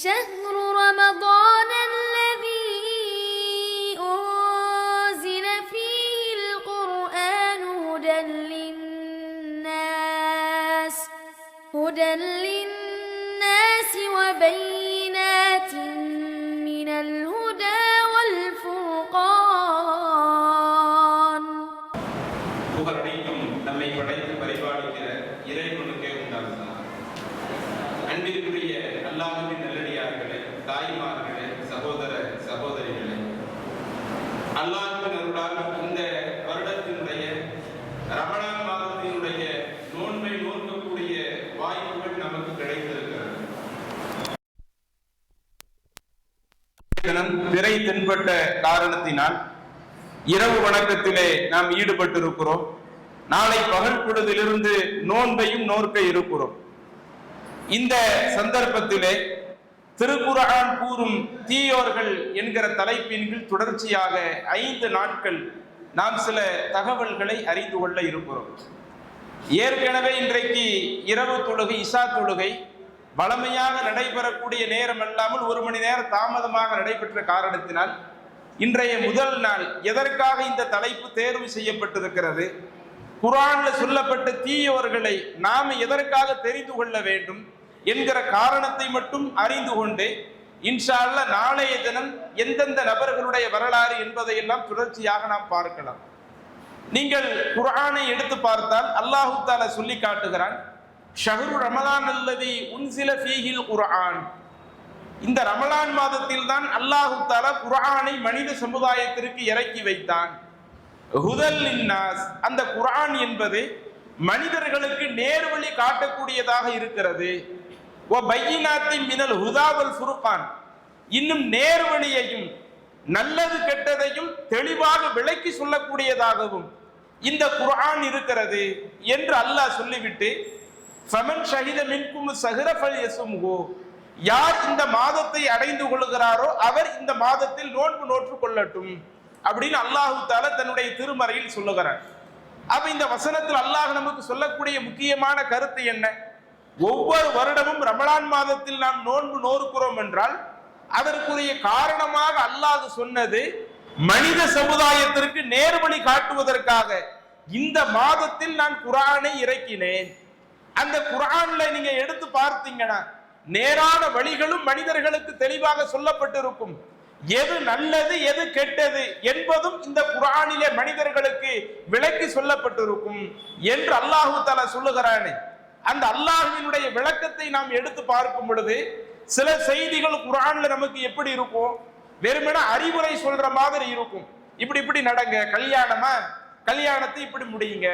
شهر رمضان الذي أنزل فيه القرآن هدى للناس هدى للناس وبينات من الهدى والفرقان புகழனைக்கும் நம்மை படைத்து பரிபாலிக்கிற இறைவனுக்கே உண்டாகுதான் அன்பிற்குரிய அல்லாஹ்வின் நல்லடியார்களே தாய்மார்களே சகோதர சகோதரிகளே. அல்லாஹின் அருளால் இந்த வருடத்தினுடைய ரமணான் மாதத்தினுடைய நோன்பை நோக்கக்கூடிய வாய்ப்புகள் நமக்கு கிடைத்திருக்கிறது. திரை தென்பட்ட காரணத்தினால் இரவு வணக்கத்திலே நாம் ஈடுபட்டிருக்கிறோம். நாளை பகல் பொழுதிலிருந்து நோன்பையும் நோர்க்க இருக்கிறோம். இந்த சந்தர்ப்பத்திலே திருக்குர்ஆன் கூறும் தீயோர்கள் என்கிற தலைப்பின் கீழ் தொடர்ச்சியாக ஐந்து நாட்கள் நாம் சில தகவல்களை அறிந்து கொள்ள இருக்கிறோம். ஏற்கனவே இன்றைக்கு இரவு தொழுகை இஷா தொழுகை வளமையாக நடைபெறக்கூடிய நேரம் அல்லாமல் ஒரு மணி நேரம் தாமதமாக நடைபெற்ற காரணத்தினால் இன்றைய முதல் நாள் எதற்காக இந்த தலைப்பு தேர்வு செய்யப்பட்டிருக்கிறது? குரான்ல சொல்லப்பட்ட தீயோர்களை நாம் எதற்காக தெரிந்து கொள்ள வேண்டும்? என்கிற காரணத்தை மட்டும் அறிந்து கொண்டு இன்ஷா அல்லாஹ் நாளைய தினம் எந்தெந்த நபர்களுடைய வரலாறு என்பதையெல்லாம் தொடர்ச்சியாக நாம் பார்க்கலாம். நீங்கள் குரானை எடுத்து பார்த்தால் அல்லாஹு தால சொல்லி காட்டுகிறான் ஷஹரு ரமலான் அல்லது உன்சில ஃபீஹில் குர்ஆன். இந்த ரமலான் மாதத்தில் தான் அல்லாஹு தால குர்ஆனை மனித சமுதாயத்திற்கு இறக்கி வைத்தான். ஹுதல் லின்னாஸ் அந்த குர்ஆன் என்பது மனிதர்களுக்கு நேர்வழி காட்டக்கூடியதாக இருக்கிறது. ஓ பையினாத்தி மினல் ஹுதாவல் ஃபுர்கான் இன்னும் நேர்வழியையும் நல்லது கெட்டதையும் தெளிவாக விளக்கி சொல்லக்கூடியதாகவும் இந்த குரான் இருக்கிறது என்று அல்லாஹ் சொல்லிவிட்டு ஃபமன் ஷஹித மின்கும் சஹரஃபல் யசும்ஹு யார் இந்த மாதத்தை அடைந்து கொள்கிறாரோ அவர் இந்த மாதத்தில் நோன்பு நோற்று கொள்ளட்டும் அப்படின்னு அல்லாஹு தால தன்னுடைய திருமறையில் சொல்லுகிறார். அப்ப இந்த வசனத்தில் அல்லாஹ் நமக்கு சொல்லக்கூடிய முக்கியமான கருத்து என்ன? ஒவ்வொரு வருடமும் ரமலான் மாதத்தில் நாம் நோன்பு நோறுக்கிறோம் என்றால் அதற்குரிய காரணமாக அல்லாது சொன்னது மனித சமுதாயத்திற்கு நேர்வழி காட்டுவதற்காக. இந்த மாதத்தில் நான் குரானை இறக்கினேன். அந்த குரான்ல நீங்க எடுத்து பார்த்தீங்கன்னா நேரான வழிகளும் மனிதர்களுக்கு தெளிவாக சொல்லப்பட்டிருக்கும். எது நல்லது எது கெட்டது என்பதும் இந்த குரானிலே மனிதர்களுக்கு விளக்கி சொல்லப்பட்டிருக்கும் என்று அல்லாஹு தலா சொல்லுகிறானே. அந்த அல்லாஹினுடைய விளக்கத்தை நாம் எடுத்து பார்க்கும் பொழுது சில செய்திகள் குரான்ல நமக்கு எப்படி இருக்கும்? வெறுமன அறிவுரை சொல்ற மாதிரி இருக்கும். இப்படி இப்படி நடங்க. கல்யாணமா? கல்யாணத்தை இப்படி முடியுங்க.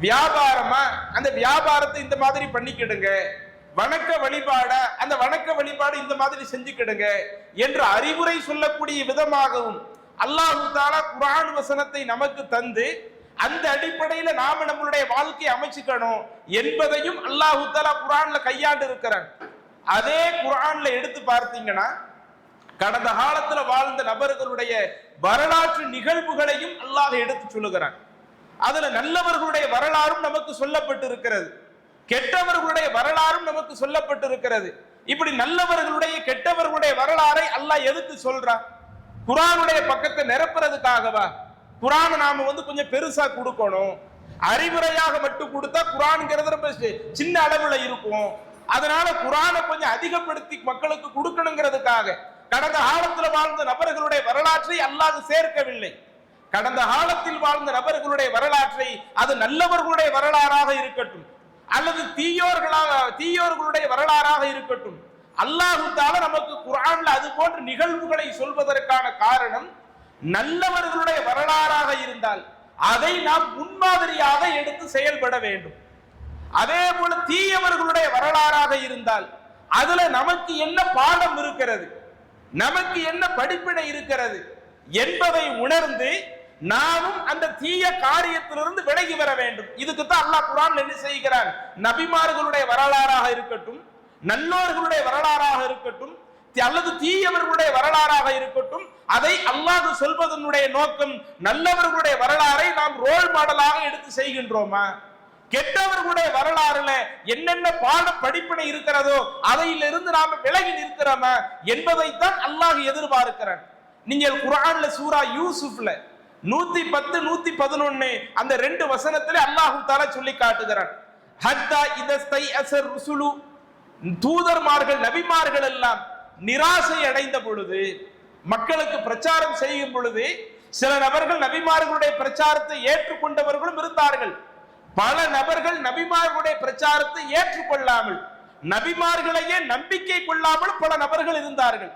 வியாபாரமா? அந்த வியாபாரத்தை இந்த மாதிரி பண்ணிக்கிடுங்க. வணக்க வழிபாட அந்த வணக்க வழிபாடு இந்த மாதிரி செஞ்சுக்கிடுங்க என்று அறிவுரை சொல்லக்கூடிய விதமாகவும் அல்லாஹு தாலா குரான் வசனத்தை நமக்கு தந்து அந்த அடிப்படையில நாம நம்மளுடைய வாழ்க்கையை அமைச்சுக்கணும் என்பதையும் அல்லாஹு தாலா குரான்ல கையாண்டு இருக்கிறான் அதே குரான்ல எடுத்து பார்த்தீங்கன்னா கடந்த காலத்துல வாழ்ந்த நபர்களுடைய வரலாற்று நிகழ்வுகளையும் அல்லாஹ் எடுத்து சொல்லுகிறான். அதுல நல்லவர்களுடைய வரலாறும் நமக்கு சொல்லப்பட்டு இருக்கிறது கெட்டவர்களுடைய வரலாறும் நமக்கு சொல்லப்பட்டு இருக்கிறது இப்படி நல்லவர்களுடைய கெட்டவர்களுடைய வரலாறை அல்லாஹ் எதுக்கு சொல்றான்? குரானுடைய பக்கத்தை நிரப்புறதுக்காகவா? குரானை நாம வந்து கொஞ்சம் பெருசா கொடுக்கணும். அறிவுரையாக மட்டும் கொடுத்தா குரான்ங்கிறது ரொம்ப சின்ன அளவுல இருக்கும். அதனால குரானை கொஞ்சம் அதிகப்படுத்தி மக்களுக்கு கொடுக்கணுங்கிறதுக்காக கடந்த காலத்துல வாழ்ந்த நபர்களுடைய வரலாற்றை அல்லாது சேர்க்கவில்லை. கடந்த காலத்தில் வாழ்ந்த நபர்களுடைய வரலாற்றை அது நல்லவர்களுடைய வரலாறாக இருக்கட்டும். அல்லது தீயோர்களாக தீயோர்களுடைய வரலாறாக இருக்கட்டும். அல்லாஹு தாலா நமக்கு குரான்ல அது போன்ற நிகழ்வுகளை சொல்வதற்கான காரணம் நல்லவர்களுடைய வரலாறாக இருந்தால் அதை நாம் முன்மாதிரியாக எடுத்து செயல்பட வேண்டும். அதே போல தீயவர்களுடைய வரலாறாக இருந்தால் அதுல நமக்கு என்ன பாடம் இருக்கிறது? நமக்கு என்ன படிப்பினை இருக்கிறது? என்பதை உணர்ந்து நாமும் அந்த தீய காரியத்திலிருந்து விலகி வர வேண்டும். இதுக்கு தான் அல்லாஹ் குரான் என்ன செய்கிறான்? நபிமார்களுடைய வரலாறாக இருக்கட்டும் நல்லோர்களுடைய வரலாறாக இருக்கட்டும் அல்லது தீயவர்களுடைய வரலாறாக இருக்கட்டும் அதை அல்லாஹ் சொல்வதனுடைய நோக்கம் நல்லவர்களுடைய வரலாறை நாம் ரோல் மாடலாக எடுத்து செய்கின்றோமா? கெட்டவர்களுடைய வரலாறுல என்னென்ன பாட படிப்பினை இருக்கிறதோ அதையிலிருந்து நாம விலகி நிற்கிறோமா என்பதைத்தான் அல்லாஹ் எதிர்பார்க்கிறான். நீங்கள் குரான்ல சூரா யூசுப்ல நூத்தி பத்து நூத்தி பதினொன்னு அந்த ரெண்டு வசனத்துல அல்லாஹு தாலா சொல்லி காட்டுகிறான். ஹத்தா இதஸ்தை அசர் ருசுலு. தூதர்மார்கள் நபிமார்கள் எல்லாம் நிராசை அடைந்த பொழுது மக்களுக்கு பிரச்சாரம் செய்யும் பொழுது சில நபர்கள் நபிமார்களுடைய பிரச்சாரத்தை ஏற்றுக்கொண்டவர்களும் இருந்தார்கள். பல நபர்கள் நபிமார்களுடைய பிரச்சாரத்தை ஏற்றுக்கொள்ளாமல் நபிமார்களையே நம்பிக்கை கொள்ளாமல் பல நபர்கள் இருந்தார்கள்.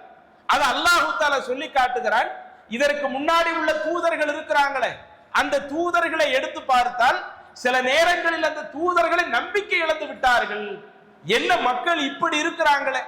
அது அல்லாஹு சொல்லி காட்டுகிறான். இதற்கு முன்னாடி உள்ள தூதர்கள் இருக்கிறாங்களே அந்த தூதர்களை எடுத்து பார்த்தால் சில நேரங்களில் அந்த தூதர்களை நம்பிக்கை இழந்து விட்டார்கள். என்ன மக்கள் இப்படி இருக்கிறாங்களே?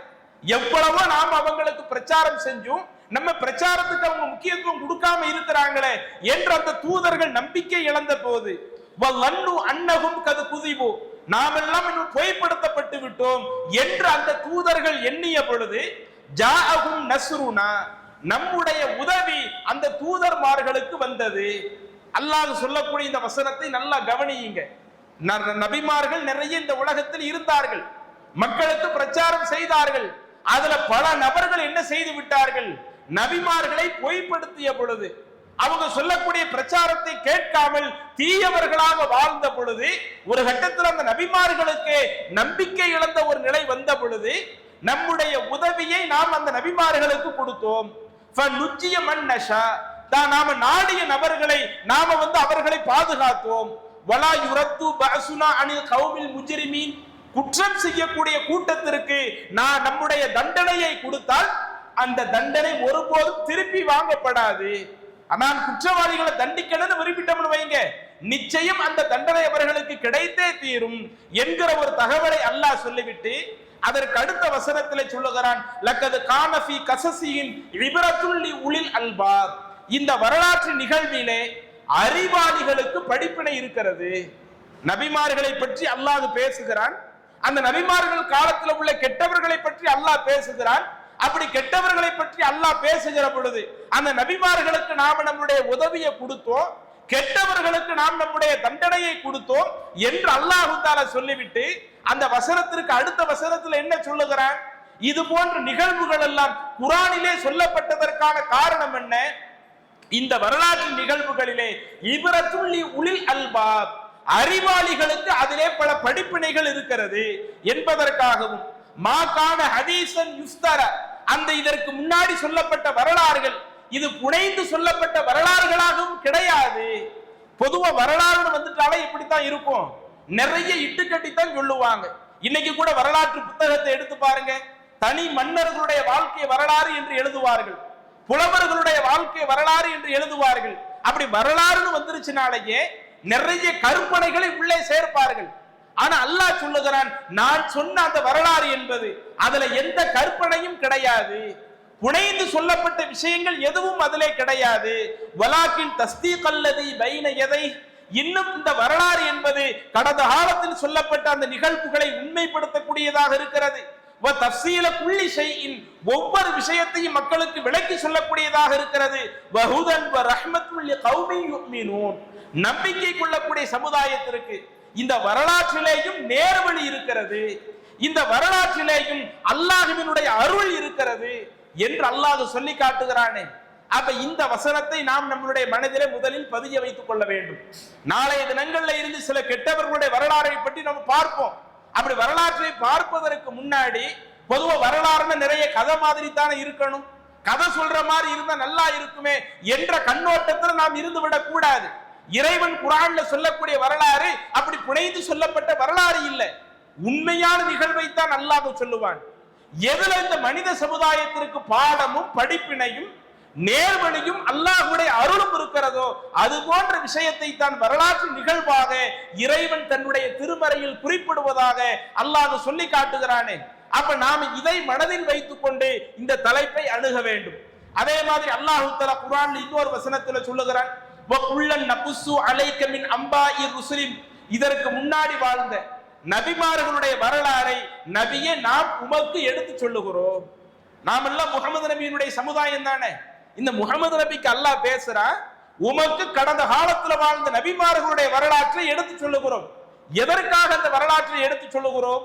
எவ்வளவோ நாம் அவங்களுக்கு பிரச்சாரம் செஞ்சும் நம்ம பிரச்சாரத்துக்கு அவங்க முக்கியத்துவம் கொடுக்காம இருக்கிறாங்களே என்று அந்த தூதர்கள் நம்பிக்கை இழந்த போது அன்னகும் கது குதிபோ. நாமெல்லாம் இன்னும் பொய்ப்படுத்தப்பட்டு விட்டோம் என்று அந்த தூதர்கள் எண்ணிய பொழுது ஜாஅகும் நஸ்ருனா. நம்முடைய உதவி அந்த தூதர்மார்களுக்கு வந்தது. அல்லாஹ் சொல்லக்கூடிய இந்த வசனத்தை நல்லா கவனியுங்க. ந- நபிமார்கள் நிறைய இந்த உலகத்தில் இருந்தார்கள். மக்களுக்கு பிரச்சாரம் செய்தார்கள். அதுல பல நபர்கள் என்ன செய்து விட்டார்கள் நபிமார்களை பொய்ப்படுத்திய பொழுது அவங்க சொல்லக்கூடிய பிரச்சாரத்தை கேட்காமல் தீயவர்களாக வாழ்ந்த பொழுது ஒரு கட்டத்தில் அந்த நபிமார்களுக்கு நம்பிக்கை இழந்த ஒரு நிலை வந்த பொழுது நம்முடைய உதவியை நாம் அந்த நபிமார்களுக்கு கொடுத்தோம் மன் நஷா. தான் நாம நாடிய நபர்களை நாம வந்து அவர்களை பாதுகாத்தோம் வலா யுரத்து பசுனா அணில் கௌமில் முஜ்ரிமீன் குற்றம் செய்யக்கூடிய கூட்டத்திற்கு நான் நம்முடைய தண்டனையை கொடுத்தால் அந்த தண்டனை ஒருபோதும் திருப்பி வாங்கப்படாது. ஆனால் குற்றவாளிகளை தண்டிக்கணும்னு விரும்பிட்டோம்னு வைங்க. நிச்சயம் அந்த தண்டனை அவர்களுக்கு கிடைத்தே தீரும் என்கிற ஒரு தகவலை அல்லாஹ் சொல்லிவிட்டு அதற்கு அடுத்த வசனத்தில் சொல்லுகிறான் லக்கது கானஃபி கசசியின் விபரத்துள்ளி உளில் அல்பார். இந்த வரலாற்று நிகழ்விலே அறிவாளிகளுக்கு படிப்பினை இருக்கிறது. நபிமார்களை பற்றி அல்லாஹ் பேசுகிறான் அந்த நபிமார்கள் காலத்தில் உள்ள கெட்டவர்களை பற்றி அல்லாஹ் பேசுகிறான். அப்படி கெட்டவர்களை பற்றி அல்லாஹ் பேசுகிற பொழுது அந்த நபிமார்களுக்கு நாம நம்முடைய உதவியை கொடுத்தோம். கெட்டவர்களுக்கு நாம் நம்முடைய தண்டனையை கொடுத்தோம் என்று அல்லாஹு தாலா சொல்லிவிட்டு அந்த வசனத்திற்கு அடுத்த வசனத்துல என்ன சொல்லுகிறான்? இது போன்ற நிகழ்வுகள் எல்லாம் குரானிலே சொல்லப்பட்டதற்கான காரணம் என்ன? இந்த வரலாற்று நிகழ்வுகளிலே இவரத்துள்ளி உளில் அல்பாப் அறிவாளிகளுக்கு அதிலே பல படிப்பினைகள் இருக்கிறது என்பதற்காகவும் மாகாண ஹதீசன் யுஸ்தர அந்த இதற்கு முன்னாடி சொல்லப்பட்ட வரலாறுகள் இது புனைந்து சொல்லப்பட்ட வரலாறுகளாகவும் கிடையாது. பொதுவா வரலாறுன்னு வந்துட்டாலே இப்படித்தான் இருக்கும். நிறைய இட்டுக்கட்டித்தான் சொல்லுவாங்க. இன்னைக்கு கூட வரலாற்று புத்தகத்தை எடுத்து பாருங்க. தனி மன்னர்களுடைய வாழ்க்கை வரலாறு என்று எழுதுவார்கள். புலவர்களுடைய வாழ்க்கை வரலாறு என்று எழுதுவார்கள். அப்படி வரலாறுன்னு வந்துருச்சுனாலேயே நிறைய கற்பனைகளை உள்ளே சேர்ப்பார்கள். ஆனா அல்லாஹ் சொல்லுகிறான் நான் சொன்ன அந்த வரலாறு என்பது அதுல எந்த கற்பனையும் கிடையாது. புனைந்து சொல்லப்பட்ட விஷயங்கள் எதுவும் அதிலே கிடையாது. வலாக்கின் தஸ்தி கல்லதி பைன எதை இன்னும் இந்த வரலாறு என்பது கடந்த காலத்தில் சொல்லப்பட்ட அந்த நிகழ்வுகளை உண்மைப்படுத்தக்கூடியதாக இருக்கிறது. வ ஒவ்வொரு விஷயத்தையும் மக்களுக்கு விளக்கி சொல்லக்கூடியதாக இருக்கிறது. நம்பிக்கை கொள்ளக்கூடிய சமுதாயத்திற்கு இந்த வரலாற்றிலேயும் நேர்வழி இருக்கிறது. இந்த வரலாற்றிலேயும் அல்லாஹுவினுடைய அருள் இருக்கிறது என்று அல்லாஹ் சொல்லி காட்டுகிறானே. அப்ப இந்த வசனத்தை நாம் நம்மளுடைய மனதிலே முதலில் பதிய வைத்துக் கொள்ள வேண்டும். நாளைய தினங்கள்ல இருந்து சில கெட்டவர்களுடைய வரலாறை பற்றி நம்ம பார்ப்போம். அப்படி வரலாற்றை பார்ப்பதற்கு முன்னாடி பொதுவா வரலாறுன்னு நிறைய கதை மாதிரி தானே இருக்கணும். கதை சொல்ற மாதிரி இருந்தா நல்லா இருக்குமே என்ற கண்ணோட்டத்தில் நாம் இருந்து விடக் கூடாது இறைவன் குரான்ல சொல்லக்கூடிய வரலாறு அப்படி புனைந்து சொல்லப்பட்ட வரலாறு இல்லை. உண்மையான நிகழ்வை தான் அல்லாஹ் சொல்லுவான். எதுல இந்த மனித சமுதாயத்திற்கு பாடமும் படிப்பினையும் நேர்மணியும் அல்லாஹுடைய அருளும் இருக்கிறதோ அது போன்ற விஷயத்தை தான் வரலாற்று நிகழ்வாக இறைவன் தன்னுடைய திருமறையில் குறிப்பிடுவதாக அல்லாஹ் சொல்லி காட்டுகிறானே. அப்ப நாம இதை மனதில் வைத்துக் கொண்டு இந்த தலைப்பை அணுக வேண்டும். அதே மாதிரி அல்லாஹு தலா குரான் இன்னொரு வசனத்துல சொல்லுகிறான். நபுசு இதற்கு முன்னாடி வாழ்ந்த நபிமார்களுடைய வரலாறை நபியே நாம் உமக்கு எடுத்து சொல்லுகிறோம். நாம் எல்லாம் முகமது நபியினுடைய சமுதாயம் தானே. இந்த முகமது நபிக்கு அல்லாஹ் பேசுறான் உமக்கு கடந்த காலத்துல வாழ்ந்த நபிமார்களுடைய வரலாற்றை எடுத்து சொல்லுகிறோம். எதற்காக அந்த வரலாற்றை எடுத்து சொல்லுகிறோம்?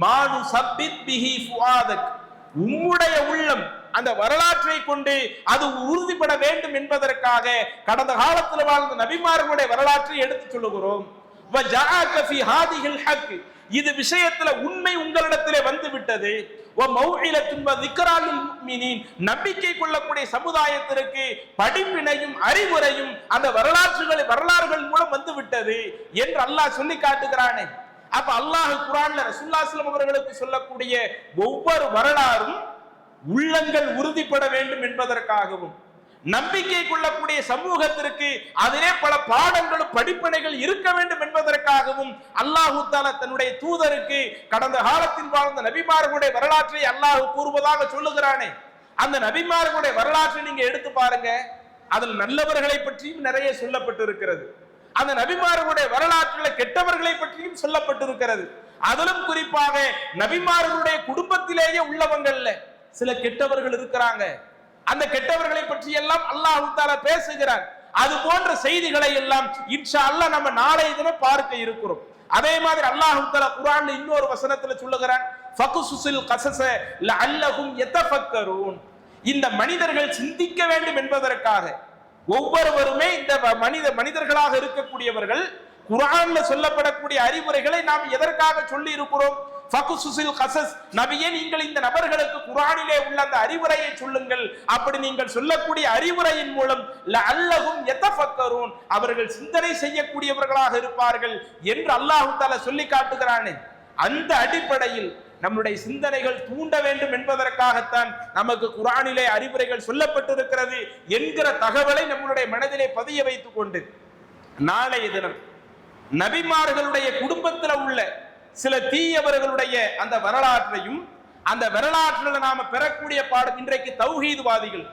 மானு சப்பித் பிஹி உம்முடைய உள்ளம் அந்த வரலாற்றை கொண்டு அது உறுதிப்பட வேண்டும் என்பதற்காக கடந்த காலத்தில் வாழ்ந்த நபிமார்களுடைய வரலாற்றை எடுத்துச் சொல்லுகிறோம். இது விஷயத்துல உண்மை உங்களிடத்திலே வந்து விட்டது நம்பிக்கை கொள்ளக்கூடிய சமுதாயத்திற்கு படிப்பினையும் அறிவுரையும் அந்த வரலாற்றுகளை வரலாறுகள் மூலம் வந்து விட்டது என்று அல்லாஹ் சொல்லி காட்டுகிறானே. அப்ப அல்லாஹ் குரான்ல அவர்களுக்கு சொல்லக்கூடிய ஒவ்வொரு வரலாறும் உள்ளங்கள் உறுதிப்பட வேண்டும் என்பதற்காகவும் நம்பிக்கை கொள்ளக்கூடிய சமூகத்திற்கு அதிலே பல பாடங்களும் படிப்பனைகள் இருக்க வேண்டும் என்பதற்காகவும் அல்லாஹு தாலா தன்னுடைய தூதருக்கு கடந்த காலத்தில் வாழ்ந்த நபிமார்களுடைய வரலாற்றை அல்லாஹு கூறுவதாக சொல்லுகிறானே. அந்த நபிமார்களுடைய வரலாற்றை நீங்க எடுத்து பாருங்க. அதில் நல்லவர்களை பற்றியும் நிறைய சொல்லப்பட்டிருக்கிறது. அந்த நபிமார்களுடைய வரலாற்றில் கெட்டவர்களை பற்றியும் சொல்லப்பட்டிருக்கிறது. அதிலும் குறிப்பாக நபிமார்களுடைய குடும்பத்திலேயே உள்ளவங்கள்ல சில கெட்டவர்கள் இருக்கிறாங்க. அந்த கெட்டவர்களை பற்றி எல்லாம் அல்லாஹ் தாலா பேசுகிறார். அது போன்ற செய்திகளை எல்லாம் இன்ஷா அல்லாஹ் நம்ம நாளைய தினம் பார்க்க இருக்கிறோம். அதே மாதிரி அல்லாஹு தாலா குரான் இன்னொரு வசனத்துல சொல்லுகிறான் ஃபகுசுசில் கசஸ லஅல்லஹும் யதஃபக்கரூன். இந்த மனிதர்கள் சிந்திக்க வேண்டும் என்பதற்காக ஒவ்வொருவருமே இந்த மனித மனிதர்களாக இருக்கக்கூடியவர்கள் குரான்ல சொல்லப்படக்கூடிய அறிவுரைகளை நாம் எதற்காக சொல்லி இருக்கிறோம் நபியே நீங்கள் இந்த நபர்களுக்கு குர்ஆனிலே உள்ள அந்த அறிவுரையை சொல்லுங்கள். அப்படி நீங்கள் சொல்லக்கூடிய அறிவுரையின் மூலம் அல்லகும் யதஃபக்கரூன். அவர்கள் சிந்தனை செய்யக்கூடியவர்களாக இருப்பார்கள் என்று அல்லாஹு தால சொல்லி காட்டுகிறானே. அந்த அடிப்படையில் நம்முடைய சிந்தனைகள் தூண்ட வேண்டும் என்பதற்காகத்தான் நமக்கு குரானிலே அறிவுரைகள் சொல்லப்பட்டிருக்கிறது என்கிற தகவலை நம்மளுடைய மனதிலே பதிய வைத்துக் கொண்டு. நாளைய தினம் நபிமார்களுடைய குடும்பத்தில் உள்ள சில தீயவர்களுடைய அந்த வரலாற்றையும் அந்த வரலாற்றில் நாம பெறக்கூடிய பாடம் இன்றைக்கு தௌஹீதுவாதிகள்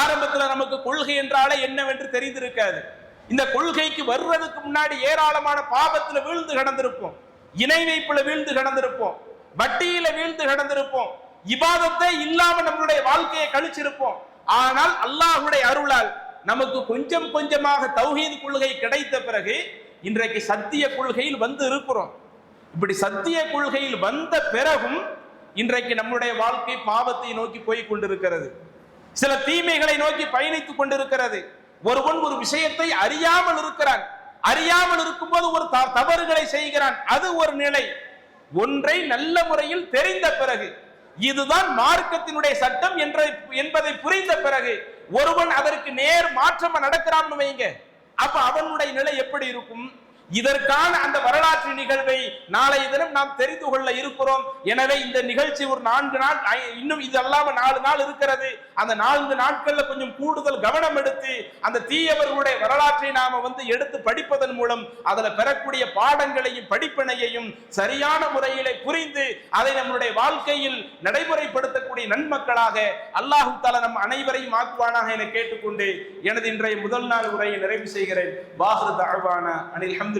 ஆரம்பத்துல நமக்கு கொள்கை என்றாலே என்னவென்று தெரிந்திருக்காது. இந்த கொள்கைக்கு வர்றதுக்கு முன்னாடி ஏராளமான பாபத்தில் வீழ்ந்து கிடந்திருப்போம். இணை வைப்புல வீழ்ந்து கிடந்திருப்போம். வட்டியில வீழ்ந்து கிடந்திருப்போம். இபாதத்தை இல்லாம நம்மளுடைய வாழ்க்கையை கழிச்சிருப்போம். ஆனால் அல்லாஹுடைய அருளால் நமக்கு கொஞ்சம் கொஞ்சமாக தௌஹீத் கொள்கை கிடைத்த பிறகு இன்றைக்கு சத்திய கொள்கையில் வந்து இருக்கிறோம். இப்படி சத்திய கொள்கையில் வந்த பிறகும் இன்றைக்கு நம்முடைய வாழ்க்கை பாவத்தை நோக்கி போய் கொண்டிருக்கிறது. சில தீமைகளை நோக்கி பயணித்துக் கொண்டிருக்கிறது. ஒருவன் ஒரு விஷயத்தை அறியாமல் இருக்கிறான். அறியாமல் இருக்கும்போது ஒரு த- தவறுகளை செய்கிறான். அது ஒரு நிலை. ஒன்றை நல்ல முறையில் தெரிந்த பிறகு இதுதான் மார்க்கத்தினுடைய சட்டம் என்ற என்பதை புரிந்த பிறகு ஒருவன் அதற்கு நேர் மாற்றமா நடக்கிறான்னு வைங்க. அப்ப அவனுடைய நிலை எப்படி இருக்கும்? இதற்கான அந்த வரலாற்று நிகழ்வை நாளைய தினம் நாம் தெரிந்து கொள்ள இருக்கிறோம். எனவே இந்த நிகழ்ச்சி ஒரு நான்கு நாள் இன்னும் இது அல்லாம நாலு நாள் இருக்கிறது. அந்த நான்கு நாட்கள்ல கொஞ்சம் கூடுதல் கவனம் எடுத்து அந்த தீயவர்களுடைய வரலாற்றை நாம வந்து எடுத்து படிப்பதன் மூலம் அதுல பெறக்கூடிய பாடங்களையும் படிப்பினையையும் சரியான முறையிலே புரிந்து அதை நம்முடைய வாழ்க்கையில் நடைமுறைப்படுத்தக்கூடிய நன்மக்களாக அல்லாஹு தால நம் அனைவரையும் ஆக்குவானாக என கேட்டுக்கொண்டு எனது இன்றைய முதல் நாள் உரையை நிறைவு செய்கிறேன். பாஹர் தஅவானா அனில்